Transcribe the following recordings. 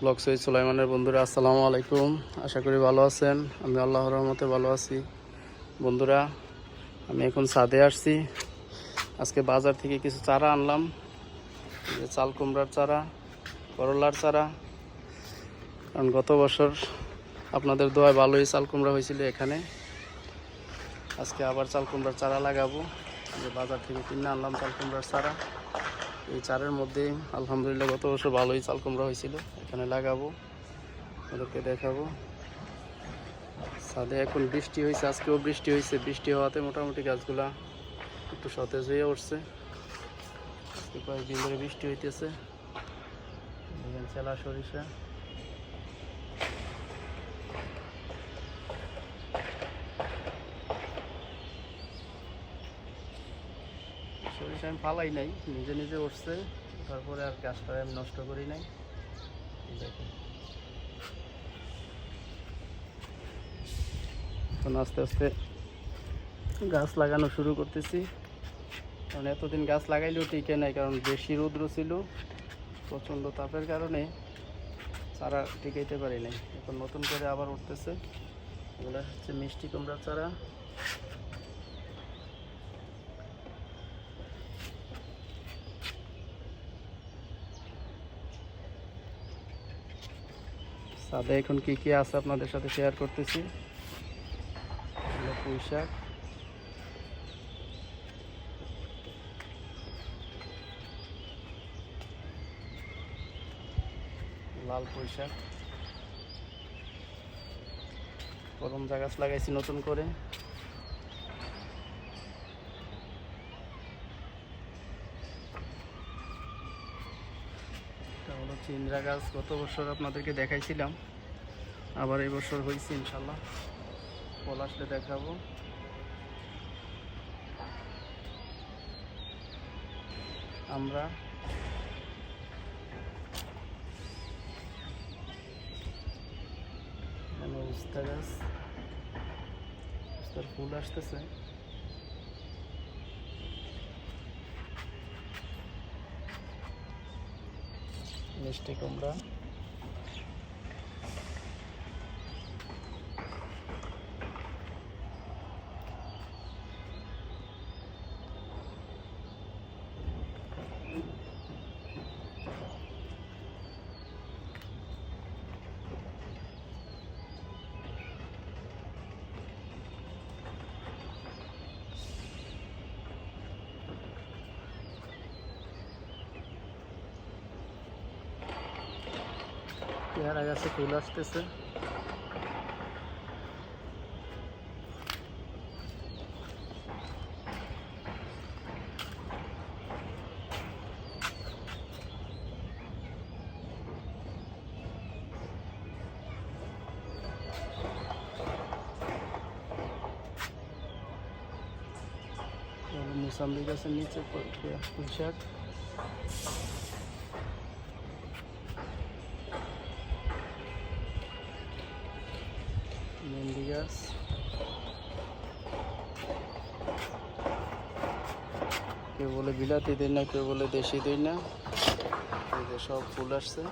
Blog Syed সুলাইমানের বন্ধুরা, আসসালামু আলাইকুম। আশা করি ভালো আছেন। আমি আল্লাহর রহমতে ভালো আছি। বন্ধুরা, আমি এখন ছাদে আসছি। আজকে বাজার থেকে কিছু চারা আনলাম। যে চাল কুমড়ার চারা, করলার চারা। কারণ গত বছর আপনাদের দোয়ায় ভালোই চাল কুমড়া হয়েছিল এখানে। আজকে আবার চাল কুমড়ার চারা লাগাবো। যে বাজার থেকে কিনে আনলাম চাল কুমড়ার চারা। এই চারের মধ্যে আলহামদুলিল্লাহ গত বছর ভালোই চাল কুমড়া হয়েছিল। এখানে লাগাবো, ওদেরকে দেখাবো। ছাদে এখন বৃষ্টি হয়েছে, আজকেও বৃষ্টি হয়েছে। বৃষ্টি হওয়াতে মোটামুটি গাছগুলা একটু সতেজ হয়ে উঠছে। কয়েকদিন ধরে বৃষ্টি হইতেছে। চেলা সরিষা। সরিষা আমি ফালাই নাই, নিজে নিজে উঠছে, তারপরে আর গাছটা আমি নষ্ট করি নাই। এখন আস্তে আস্তে গাছ লাগানো শুরু করতেছি। কারণ এতদিন গাছ লাগাইলেও টিকে নাই, কারণ বেশি রৌদ্র ছিল, প্রচণ্ড তাপের কারণে চারা টিকাইতে পারি নাই। এখন নতুন করে আবার উঠতেছে। এগুলো হচ্ছে মিষ্টি কুমড়া চারা। সাদে এখন কি কি আছে আপনাদের সাথে শেয়ার করতেছি? এগুলো পুঁই শাক লাল পুঁই শাক করমজা গাছ লাগাইছি নতুন করে। চিন্দ্রা গাছ গত বছর আপনাদেরকে দেখাইছিলাম, আবার এই বছর হয়েছে ইনশাল্লাহ। ফল আসলে দেখাবো। আমরা উস্তা গাছ ফুল আসতেছে। মিষ্টি কুমড়া। পেয়ারা গাছে ফুল আসতেছে মুসাম্বি গাছের নিচে পুঁই গাছ কেউ বলে বিলাতি দিই না, কেউ বলে দেশি দিই না। সব ফুল আসছে।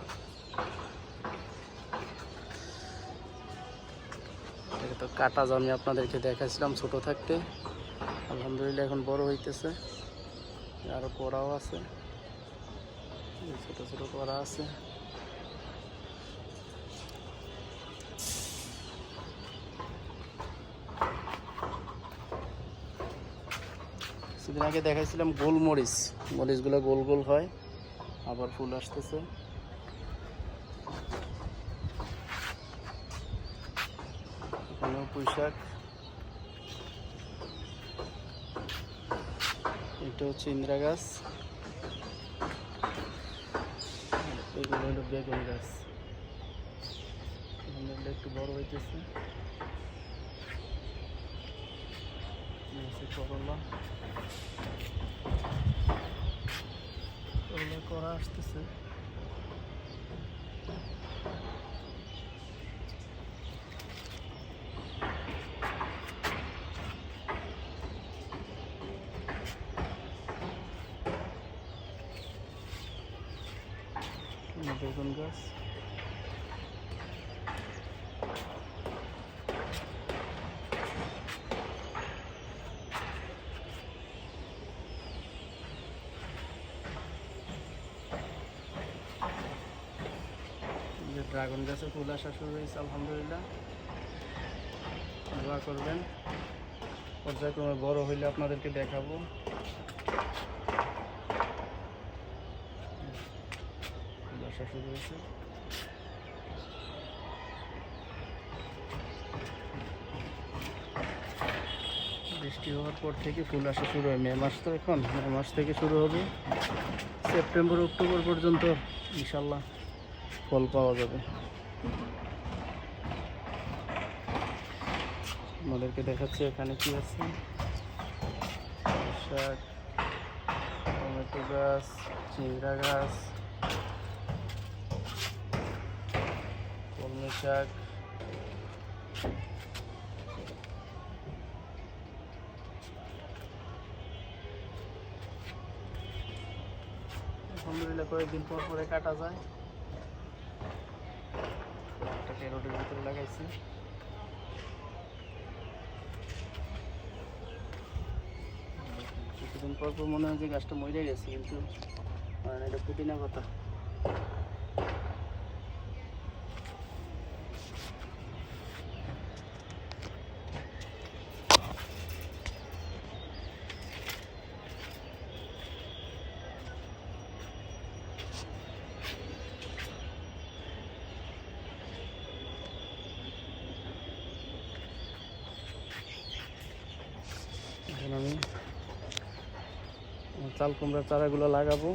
তো কাটা জমি আপনাদেরকে দেখাছিলাম ছোট থাকতে। আলহামদুলিল্লাহ এখন বড় হইতেছে। আরও কড়াও আছে। ছোট ছোট কড়া আছে। সেদিন আগে দেখাইছিলাম গোল মরিচ। মরিচগুলো গোল গোল হয়, আবার ফুল আসতেছে। এখানেও এটা হচ্ছে ইন্দিরা গাছ। এগুলো হলো বেগুন গাছ। একটু বড় হইতেছে। এই হচ্ছে করলা করলা করা আসতেছে বেগুন ড্রাগন গাছে ফুল আসা শুরু হয়েছে, আলহামদুলিল্লাহ। দোয়া করবেন। পর্যায়ক্রমে বড় হইলে আপনাদেরকে দেখাবো। আসা শুরু হয়েছে। বৃষ্টি হওয়ার পর থেকে ফুল আসা শুরু হয়, মে মাস তো এখন, মে মাস থেকে শুরু হবে। সেপ্টেম্বর, অক্টোবর পর্যন্ত, ইনশাল্লাহ। ফল পাওয়া যাবে। আমাদেরকে দেখাচ্ছে এখানে কি আছে। শাক, টমেটো গাছ, চিংড়া গাছ, কলমি শাক। আলহামদুলিল্লাহ কয়েকদিন পর পরে কাটা যায়। একটা ভিতরে লাগাইছি। কিছুদিন পর পর মনে হয় যে গাছটা মরে গেছে, কিন্তু মানে এটা পুদিনা পাতা এখন আমি চাল কুমড়ার চারাগুলো লাগাবো।